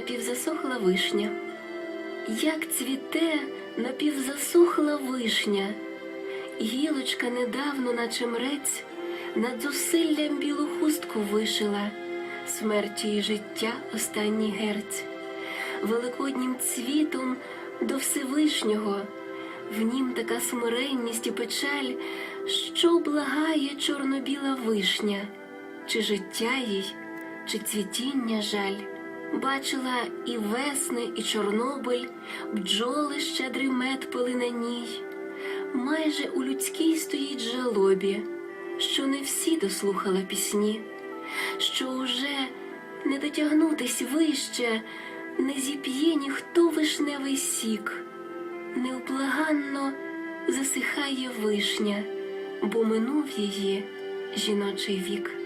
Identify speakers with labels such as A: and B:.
A: цвіла вишня. Як цвіте напівзасохла вишня, гілочка недавно, наче мрець, над зусиллям білу хустку вишила, смерті й життя останній герць, великоднім цвітом до Всевишнього, в нім така смиренність і печаль, що благає чорно-біла вишня, чи життя їй, чи цвітіння жаль. Бачила і весни, і Чорнобиль, бджоли щедрий мед пили на ній. Майже у людській стоїть жалобі, що не всі дослухала пісні, що уже не дотягнутись вище, не зіп'є ніхто вишневий сік, невблаганно засихає вишня, бо минув її жіночий вік.